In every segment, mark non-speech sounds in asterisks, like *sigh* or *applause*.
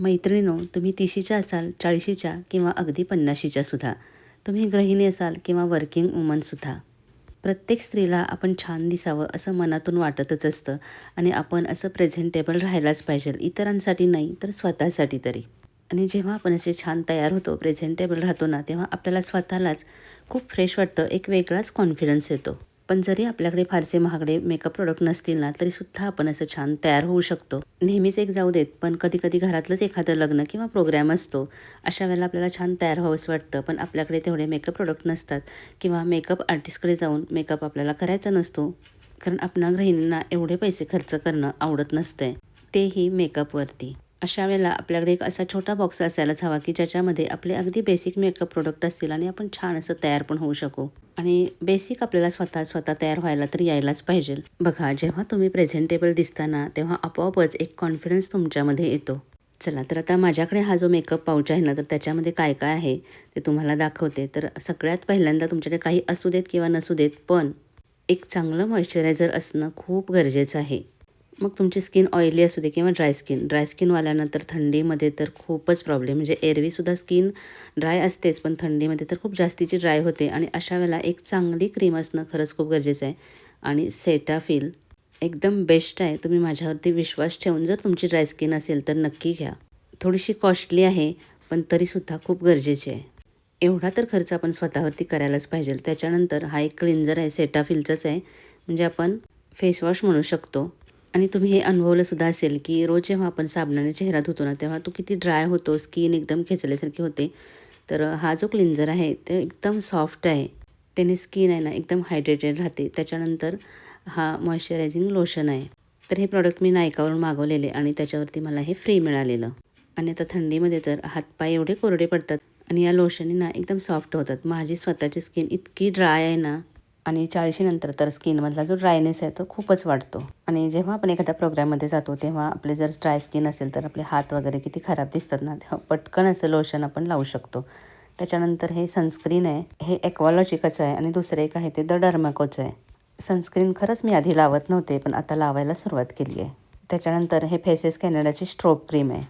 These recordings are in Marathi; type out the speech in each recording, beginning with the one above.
मैत्रिणीनो तुम्ही तिशीच्या असाल चाळीशीच्या किंवा अगदी पन्नाशीच्या सुद्धा. तुम्ही गृहिणी असाल किंवा वर्किंग वुमनसुद्धा प्रत्येक स्त्रीला आपण छान दिसावं असं मनातून वाटतच असतं आणि आपण असं प्रेझेंटेबल राहायलाच पाहिजे. इतरांसाठी नाही तर स्वतःसाठी तरी. आणि जेव्हा आपण असे छान तयार होतो प्रेझेंटेबल राहतो ना तेव्हा आपल्याला स्वतःलाच खूप फ्रेश वाटतं एक वेगळाच कॉन्फिडन्स येतो. पण जरी आपल्याकडे फारसे महागडे मेकअप प्रोडक्ट नसतील ना तरीसुद्धा आपण असं छान तयार होऊ शकतो. नेहमीच एक जाऊ देत पण कधी कधी घरातलंच एखादं लग्न किंवा प्रोग्राम असतो अशा वेळेला आपल्याला छान तयार व्हावंसं वाटतं. पण आपल्याकडे तेवढे मेकअप प्रोडक्ट नसतात किंवा मेकअप आर्टिस्टकडे जाऊन मेकअप आपल्याला करायचा नसतो कारण आपणा गृहिणींना एवढे पैसे खर्च करणं आवडत नसतंय. तेही मेकअपवरती अशा वेळेला आपल्याकडे एक असा छोटा बॉक्स असायलाच हवा की ज्याच्यामध्ये आपले अगदी बेसिक मेकअप प्रोडक्ट असतील आणि आपण छान असं तयार पण होऊ शकू. आणि बेसिक आपल्याला स्वतः स्वतः तयार व्हायला तर यायलाच पाहिजे. बघा जेव्हा तुम्ही प्रेझेंटेबल दिसताना तेव्हा आपोआपच एक कॉन्फिडन्स तुमच्यामध्ये येतो. चला तर आता माझ्याकडे हा जो मेकअप पाऊच आहे ना तर त्याच्यामध्ये काय काय आहे ते तुम्हाला दाखवते. तर सगळ्यात पहिल्यांदा तुमच्याकडे काही असू देत किंवा नसू देत पण एक चांगलं मॉइश्चरायझर असणं खूप गरजेचं आहे. मग तुमची स्किन ऑइली असू दे किंवा ड्राय स्किन ड्राय स्किनवाल्यांना तर थंडीमध्ये तर खूपच प्रॉब्लेम म्हणजे एरवीसुद्धा स्किन ड्राय असतेच पण थंडीमध्ये तर खूप जास्तीची ड्राय होते. आणि अशा वेळेला एक चांगली क्रीम असणं खरंच खूप गरजेचं आहे. आणि सेटाफिल एकदम बेस्ट आहे. तुम्ही माझ्यावरती विश्वास ठेवून जर तुमची ड्राय स्किन असेल तर नक्की घ्या. थोडीशी कॉस्टली आहे पण तरीसुद्धा खूप गरजेची आहे. एवढा तर खर्च आपण स्वतःवरती करायलाच पाहिजे. त्याच्यानंतर हा एक क्लिन्झर आहे सेटाफिलचाच आहे. म्हणजे आपण फेसवॉश म्हणू शकतो. आणि तुम्ही हे अनुभवलं सुद्धा असेल की रोज जेव्हा आपण साबणाने चेहरा धुतो ना तेव्हा तो किती ड्राय होतो स्किन एकदम खेचल्यासारखी होते. तर हा जो क्लिन्झर आहे ते एकदम सॉफ्ट आहे. त्याने स्किन आहे ना एकदम हायड्रेटेड राहते. त्याच्यानंतर हा मॉइश्चरायझिंग लोशन आहे. तर हे प्रॉडक्ट मी नायकावरून मागवलेले आणि त्याच्यावरती मला हे फ्री मिळालेलं. आणि आता थंडीमध्ये तर हातपाय एवढे कोरडे पडतात आणि या लोशनी ना एकदम सॉफ्ट होतात. माझी स्वतःची स्किन इतकी ड्राय आहे ना आणि चाळीशीनंतर तर स्किनमधला जो ड्रायनेस आहे तो खूपच वाढतो. आणि जेव्हा आपण एखाद्या प्रोग्राममध्ये जातो तेव्हा आपले जर ड्राय स्किन असेल तर आपले हात वगैरे किती खराब दिसतात ना तेव्हा पटकन असं लोशन आपण लावू शकतो. त्याच्यानंतर हे सनस्क्रीन आहे हे एक्वॉलॉजिकचं आहे आणि दुसरं एक आहे ते द डर्माकोचं आहे. सनस्क्रीन खरंच मी आधी लावत नव्हते पण आता लावायला सुरुवात केली आहे. त्याच्यानंतर हे फेसेस कॅनडाची स्ट्रोप क्रीम आहे.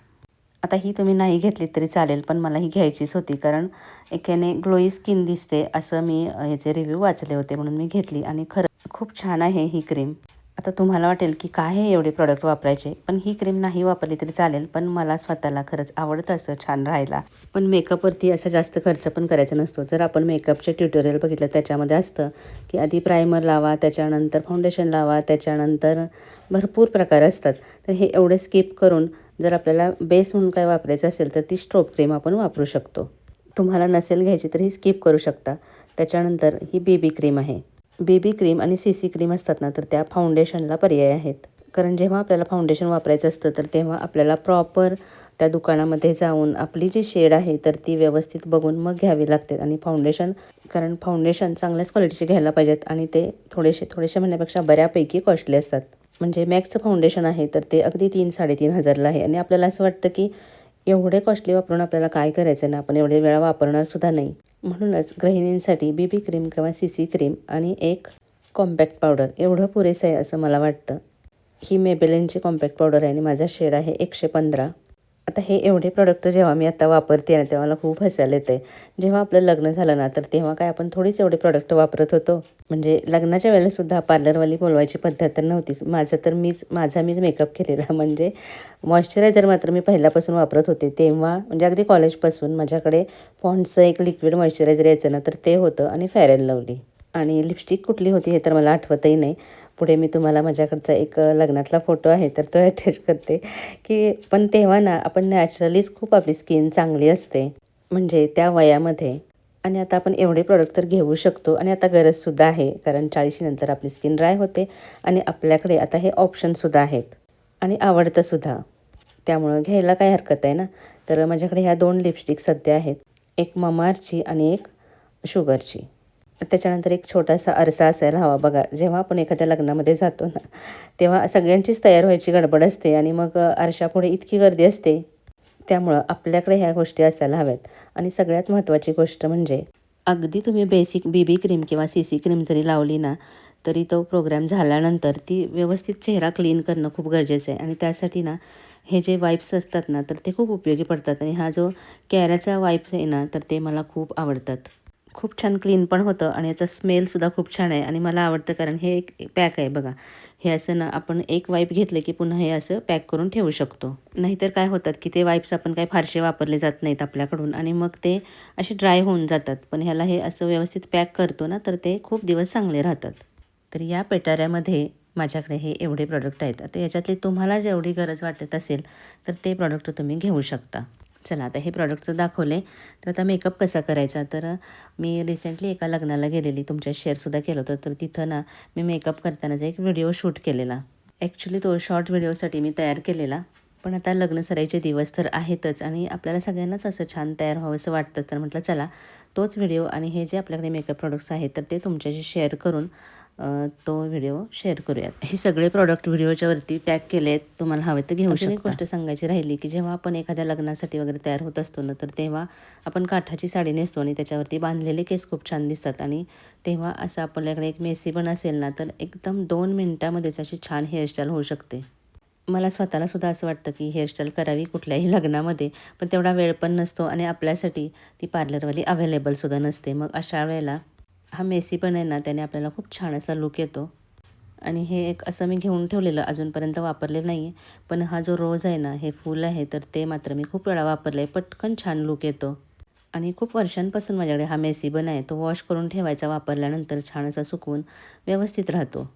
आता ही तुम्ही नाही घेतली तरी चालेल पण मला ही घ्यायचीच होती. कारण एकाने ग्लोई स्किन दिसते असं मी ह्याचे रिव्ह्यू वाचले होते म्हणून मी घेतली आणि खरं खूप छान आहे ही क्रीम आता तुम्हाला वाटेल की काय हे एवढे प्रॉडक्ट वापरायचे पण ही क्रीम नाही वापरली तरी चालेल पण मला स्वतःला खरंच आवडतं असं छान राहायला. पण मेकअपवरती असा जास्त खर्च पण करायचा नसतो. जर आपण मेकअपचे ट्युटोरियल बघितलं त्याच्यामध्ये असतं की आधी प्रायमर लावा त्याच्यानंतर फाउंडेशन लावा त्याच्यानंतर भरपूर प्रकार असतात. तर हे एवढे स्किप करून जर आपल्याला बेस म्हणून काय वापरायचं असेल तर ती स्ट्रोप क्रीम आपण वापरू शकतो. तुम्हाला नसेल घ्यायची तर ही स्किप करू शकता. त्याच्यानंतर ही बेबी क्रीम आहे. बेबी क्रीम आणि सी सी क्रीम असतात ना तर त्या फाउंडेशनला पर्याय आहेत. कारण जेव्हा आपल्याला फाउंडेशन वापरायचं असतं तर तेव्हा आपल्याला प्रॉपर त्या दुकानामध्ये जाऊन आपली जी शेड आहे तर ती व्यवस्थित बघून मग घ्यावी लागते. आणि फाउंडेशन कारण फाउंडेशन चांगल्याच क्वालिटीचे घ्यायला पाहिजेत आणि ते थोडेसे थोडेसे म्हणण्यापेक्षा बऱ्यापैकी कॉस्टली असतात. म्हणजे मॅक्सचं फाउंडेशन आहे तर ते अगदी तीन साडेतीन हजारला आहे. आणि आपल्याला असं वाटतं की एवढे कॉस्टली वापरून आपल्याला काय करायचं ना? आपण एवढे वेळा वापरणार सुद्धा नाही. म्हणूनच गृहिणींसाठी बी बी क्रीम किंवा सी सी क्रीम आणि एक कॉम्पॅक्ट पावडर एवढं पुरेसं आहे असं मला वाटतं. ही मेबेलिनची कॉम्पॅक्ट पावडर आहे आणि माझा शेड आहे एकशे पंधरा. आता हे एवढे प्रोडक्ट जेव्हा मी आता वापरते ना तेव्हा मला खूप हसायला येते जेव्हा आपलं लग्न झालं ना तर तेव्हा काय आपण थोडीच एवढे प्रोडक्ट वापरत होतो. म्हणजे लग्नाच्या वेळेसुद्धा पार्लरवाली बोलवायची पद्धत तर नव्हतीच. माझं तर मीच माझा मीच मेकअप केलेला. *laughs* म्हणजे मॉइश्चरायझर मात्र मी पहिल्यापासून वापरत होते. तेव्हा म्हणजे अगदी कॉलेजपासून माझ्याकडे पॉन्डचं एक लिक्विड मॉइश्चरायझर यायचं ना तर ते होतं आणि फेअर अँड लवली. आणि लिपस्टिक कुठली होती हे तर मला आठवतही नाही. पुढे मी तुम्हाला माझ्याकडचा एक लग्नातला फोटो आहे तर तो अटॅच करते. की पण तेव्हा ना आपण नॅचरलीच खूप आपली स्किन चांगली असते. म्हणजे त्या वयामध्ये. आणि आता आपण एवढे प्रोडक्ट तर घेऊ शकतो. आणि आता गरजसुद्धा आहे कारण चाळीशीनंतर आपली स्किन ड्राय होते. आणि आपल्याकडे आता हे ऑप्शनसुद्धा आहेत. आणि आवडतंसुद्धा त्यामुळं घ्यायला काय हरकत आहे ना? तर माझ्याकडे ह्या दोन लिपस्टिक सध्या आहेत. एक ममारची आणि एक शुगरची त्याच्यानंतर एक छोटासा आरसा असायला हवा. बघा जेव्हा आपण एखाद्या लग्नामध्ये जातो ना तेव्हा सगळ्यांचीच तयार व्हायची गडबड असते आणि मग आरशापुढे इतकी गर्दी असते. त्यामुळं आपल्याकडे ह्या गोष्टी असायला हव्यात. आणि सगळ्यात महत्त्वाची गोष्ट म्हणजे अगदी तुम्ही बेसिक बी बी क्रीम किंवा सी सी क्रीम जरी लावली ना तरी तो प्रोग्राम झाल्यानंतर ती व्यवस्थित चेहरा क्लीन करणं खूप गरजेचं आहे. आणि त्यासाठी ना हे जे वाईप्स असतात ना तर ते खूप उपयोगी पडतात. आणि हा जो कॅराचा वाईप्स आहे ना तर ते मला खूप आवडतात. खूप छान क्लीन पण होतं आणि याचा स्मेलसुद्धा खूप छान आहे आणि मला आवडतं कारण हे एक पॅक आहे बघा. हे असं ना आपण एक वाईप घेतलं की पुन्हा हे असं पॅक करून ठेवू शकतो. नाहीतर काय होतात की ते वाईप्स आपण काय फारसे वापरले जात नाहीत आपल्याकडून आणि मग ते असे ड्राय होऊन जातात. पण ह्याला हे असं व्यवस्थित पॅक करतो ना तर ते खूप दिवस चांगले राहतात. तर या पेटाऱ्यामध्ये माझ्याकडे हे एवढे प्रॉडक्ट आहेत. आता याच्यातली तुम्हाला जेवढी गरज वाटत असेल तर ते प्रॉडक्ट तुम्ही घेऊ शकता. चला आता हे प्रॉडक्टचं दाखवले तर आता मेकअप कसा करायचा? तर मी रिसेंटली एका लग्नाला गेलेली. तुमच्या शेअरसुद्धा केलं होतं. तर तिथं ना मी मेकअप करतानाचा एक व्हिडिओ शूट केलेला. ॲक्च्युली तो शॉर्ट व्हिडिओसाठी मी तयार केलेला. पण आता लग्न सराईचे दिवस तर आहेतच आणि आपल्याला सगळ्यांनाच असं छान तयार व्हावं असं वाटतं. तर म्हटलं चला तोच व्हिडिओ आणि हे जे आपल्याकडे मेकअप प्रोडक्ट्स आहेत तर ते तुमच्याशी शेअर करून तो व्हिडिओ शेअर करूयात. हे सगळे प्रॉडक्ट व्हिडिओच्या वरती टॅग केले आहेत तुम्हाला हवे तर घेऊ शकता. एक गोष्ट सांगायची राहिली की जेव्हा आपण एखाद्या लग्नासाठी वगैरे तयार होत असतो ना तर तेव्हा आपण काठाची साडी नेसतो आणि त्याच्यावरती बांधलेले केस खूप छान दिसतात. आणि तेव्हा असं आपल्याकडे एक मेसी पण असेल ना तर एकदम दोन मिनटामध्येच अशी छान हेअरस्टाईल होऊ शकते. मला स्वतःला सुद्धा असं वाटतं की हेअरस्टाईल करावी कुठल्याही लग्नामध्ये पण तेवढा वेळ पण नसतो आणि आपल्यासाठी ती पार्लरवाली अवेलेबलसुद्धा नसते. मग अशा वेळेला हा मेसी पण आहे ना त्याने आपल्याला खूप छान असा लुक येतो. आणि हे एक असं मी घेऊन ठेवलेलं अजूनपर्यंत वापरले नाही आहे पण हा जो रोज आहे ना हे फूल आहे तर ते मात्र मी खूप वेळा वापरलं आहे पटकन छान लुक येतो. आणि खूप वर्षांपासून माझ्याकडे हा मेसी बन आहे. तो वॉश करून ठेवायचा वापरल्यानंतर छान असा सुकवून व्यवस्थित राहतो.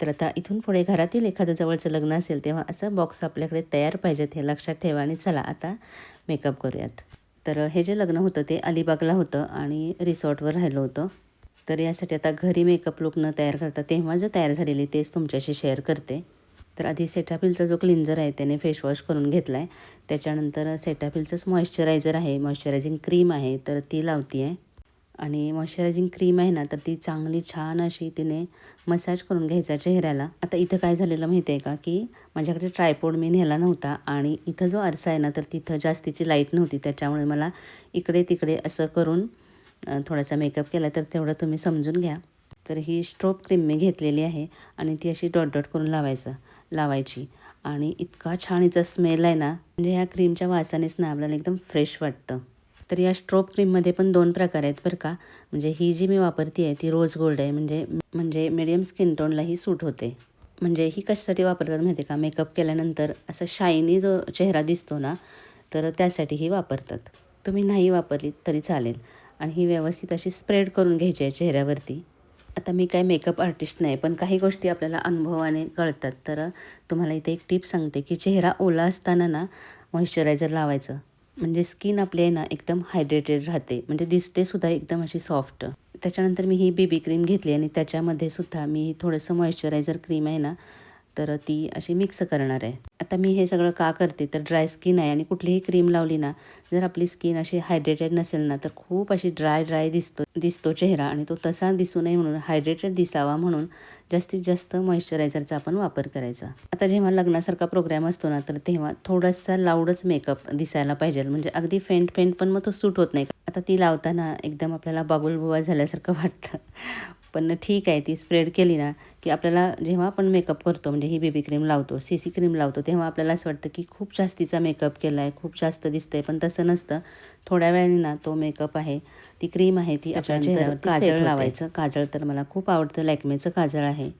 तर आता इथून पुढे घरातील एखादं जवळचं लग्न असेल तेव्हा असं बॉक्स आपल्याकडे तयार पाहिजेत हे लक्षात ठेवा आणि चला आता मेकअप करूयात. तर हे जे लग्न होतं ते अलिबागला होतं आणि रिसॉर्टवर राहिलं होतं. तर यासाठी आता घरी मेकअप लुक न तयार करता तेव्हा जर तयार झालेली तेच तुमच्याशी शेअर करते. तर आधी सेटाफिलचा जो क्लिन्झर आहे त्याने फेसवॉश करून घेतला आहे त्याच्यानंतर सेटाफिलचंच मॉइश्चरायझर आहे मॉइश्चरायझिंग क्रीम आहे तर ती लावती आहे आणि मॉइश्चरायझिंग क्रीम आहे ना तर ती चांगली छान अशी तिने मसाज करून घ्यायचा चेहऱ्याला. आता इथं काय झालेलं माहिती आहे का की माझ्याकडे ट्रायपोड मी नेला नव्हता आणि इथं जो आरसा आहे ना तर तिथं जास्तीची लाइट नव्हती. त्याच्यामुळे मला इकडे तिकडे असं करून थोडासा मेकअप केला तर तेवढं तुम्ही समजून घ्या. तर ही स्ट्रोप क्रीम मी घेतलेली आहे आणि ती अशी डॉट डॉट करून लावायचं लावायची. आणि इतका छान हिचा स्मेल आहे ना म्हणजे ह्या क्रीमच्या वासानेच ना आपल्याला एकदम फ्रेश वाटतं. तर या स्ट्रोप क्रीममध्ये पण दोन प्रकार आहेत बरं का. म्हणजे ही जी मी वापरते आहे ती रोज गोल्ड आहे. म्हणजे म्हणजे मिडियम स्किन टोनलाही सूट होते. म्हणजे ही कशासाठी वापरतात माहिती आहे का? मेकअप केल्यानंतर असं शायनी जो चेहरा दिसतो ना तर त्यासाठी ही वापरतात. तुम्ही नाही वापरली तरी चालेल. आणि ही व्यवस्थित अशी स्प्रेड करून घ्यायची आहे चेहऱ्यावरती. आता मी काय मेकअप आर्टिस्ट नाही पण काही गोष्टी आपल्याला अनुभवाने कळतात. तर तुम्हाला इथे एक टिप सांगते की चेहरा ओला असताना ना मॉइश्चरायझर लावायचं. म्हणजे स्किन आपली आहे ना एकदम हायड्रेटेड राहते. म्हणजे दिसते सुद्धा एकदम अशी सॉफ्ट. त्याच्यानंतर मी ही बेबी क्रीम घेतली आणि त्याच्यामध्ये सुद्धा मी थोडंसं मॉइश्चरायझर क्रीम आहे ना तर ती अशी मिक्स करणार आहे. आता मी हे सगळं का करते? तर ड्राय स्किन आहे आणि कुठलीही क्रीम लावली ना जर आपली स्किन अशी हायड्रेटेड नसेल ना तर खूप अशी ड्राय ड्राय दिसतो दिसतो चेहरा आणि तो तसा दिसू नये म्हणून हायड्रेटेड दिसावा म्हणून जास्तीत जास्त मॉइश्चरायझरचा आपण वापर करायचा. आता जेव्हा लग्नासारखा प्रोग्राम असतो ना तर तेव्हा थोडासा लाऊडच मेकअप दिसायला पाहिजे. म्हणजे अगदी फेंट फेंट पण मग तो सूट होत नाही. आता ती लावताना एकदम आपल्याला बाबुल बुवा झाल्यासारखं वाटतं. पण ठीक आहे ती स्प्रेड केली ना की आपल्याला जेव्हा आपण मेकअप करतो म्हणजे ही बेबी क्रीम लावतो सी सी क्रीम लावतो तेव्हा आपल्याला असं वाटतं की खूप जास्तीचा मेकअप केला आहे खूप जास्त दिसतं आहे पण तसं नसतं. थोड्या वेळाने ना तो मेकअप आहे ती क्रीम आहे ती आपल्या चेहऱ्यावर काजळ लावायचं. काजळ तर मला खूप आवडतं. लॅकमेचं काजळ आहे.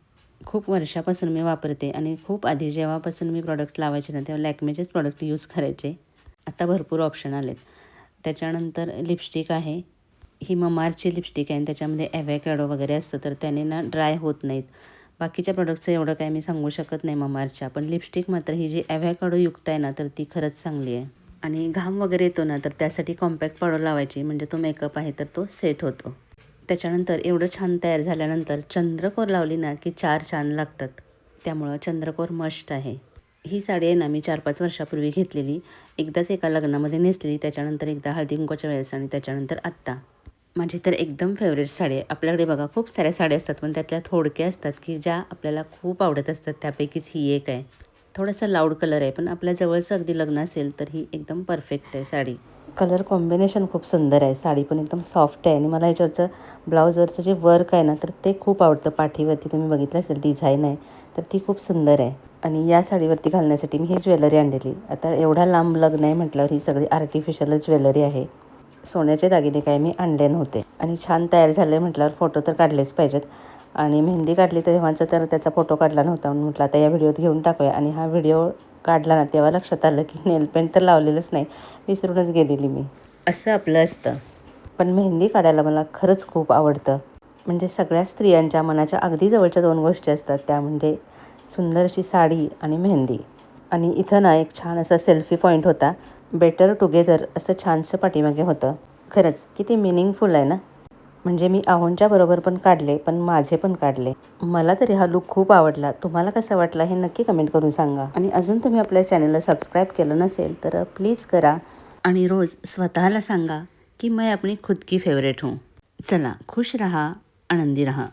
खूप वर्षापासून मी वापरते आणि खूप आधी जेव्हापासून मी प्रॉडक्ट लावायचे ना तेव्हा लॅकमेचेच प्रॉडक्ट यूज करायचे. आता भरपूर ऑप्शन आलेत. त्याच्यानंतर लिपस्टिक आहे. ही ममारची लिपस्टिक आहे आणि त्याच्यामध्ये ॲव्हॅकॅडो वगैरे असतं तर त्याने ना ड्राय होत नाहीत. बाकीच्या प्रोडक्टचं एवढं काय मी सांगू शकत नाही ममारच्या पण लिपस्टिक मात्र ही जी ॲव्हॅकॅडो युक्त आहे ना तर ती खरंच चांगली आहे. आणि घाम वगैरे येतो ना तर त्यासाठी कॉम्पॅक्ट पावडर लावायची म्हणजे तो मेकअप आहे तर तो सेट होतो. त्याच्यानंतर एवढं छान तयार झाल्यानंतर चंद्रकोर लावली ना की चार छान लागतात. त्यामुळं चंद्रकोर मस्ट आहे. ही साडी आहे ना मी चार पाच वर्षापूर्वी घेतलेली. एकदाच एका लग्नामध्ये नेसलेली त्याच्यानंतर एकदा हळदी कुंकवाच्या वेळेस आणि त्याच्यानंतर आत्ता. माझी तर एकदम फेवरेट साडी आहे. आपल्याकडे बघा खूप साऱ्या साड्या असतात पण त्यातल्या थोडक्या असतात की ज्या आपल्याला खूप आवडत असतात. त्यापैकीच ही एक आहे. थोडासा लाऊड कलर आहे पण आपल्या जवळचं अगदी लग्न असेल तर ही एकदम परफेक्ट आहे साडी. कलर कॉम्बिनेशन खूप सुंदर आहे. साडी पण एकदम सॉफ्ट आहे आणि मला याच्यावरचं ब्लाऊजवरचं जे वर्क आहे ना तर ते खूप आवडतं. पाठीवरती तुम्ही बघितलं असेल डिझाईन आहे तर ती खूप सुंदर आहे. आणि या साडीवरती घालण्यासाठी मी ही ज्वेलरी आणलेली. आता एवढा लांब लग्न आहे म्हटल्यावर ही सगळी आर्टिफिशियलच ज्वेलरी आहे. सोन्याचे दागिने काय मी आणले नव्हते. आणि छान तयार झाले म्हटल्यावर फोटो तर काढलेच पाहिजेत. आणि मेहंदी काढली तर तेव्हाचं तर त्याचा फोटो काढला नव्हता. म्हणून म्हटलं आता या व्हिडिओत घेऊन टाकूया. आणि हा व्हिडिओ काढला ना तेव्हा लक्षात आलं की नेल पेंट तर लावलेलंच नाही. विसरूनच गेलेली मी. असं आपलं असतं. पण मेहंदी काढायला मला खरंच खूप आवडतं. म्हणजे सगळ्या स्त्रियांच्या मनाच्या अगदी जवळच्या दोन गोष्टी असतात. त्या म्हणजे सुंदर अशी साडी आणि मेहंदी. आणि इथं ना एक छान असा सेल्फी पॉईंट होता. बेटर टुगेदर असं छानसं पाठीमागे होतं. खरंच किती मिनिंगफुल आहे ना? म्हणजे मी आहोंच्या बरोबर पण काढले पण माझे पण काढले. मला तरी हा लुक खूप आवडला. तुम्हाला कसा वाटला हे नक्की कमेंट करून सांगा. आणि अजून तुम्ही आपल्या चॅनलला सबस्क्राईब केलं नसेल तर प्लीज करा. आणि रोज स्वतःला सांगा की मैं अपनी खुद की फेवरेट हूँ. चला खुश रहा आनंदी रहा.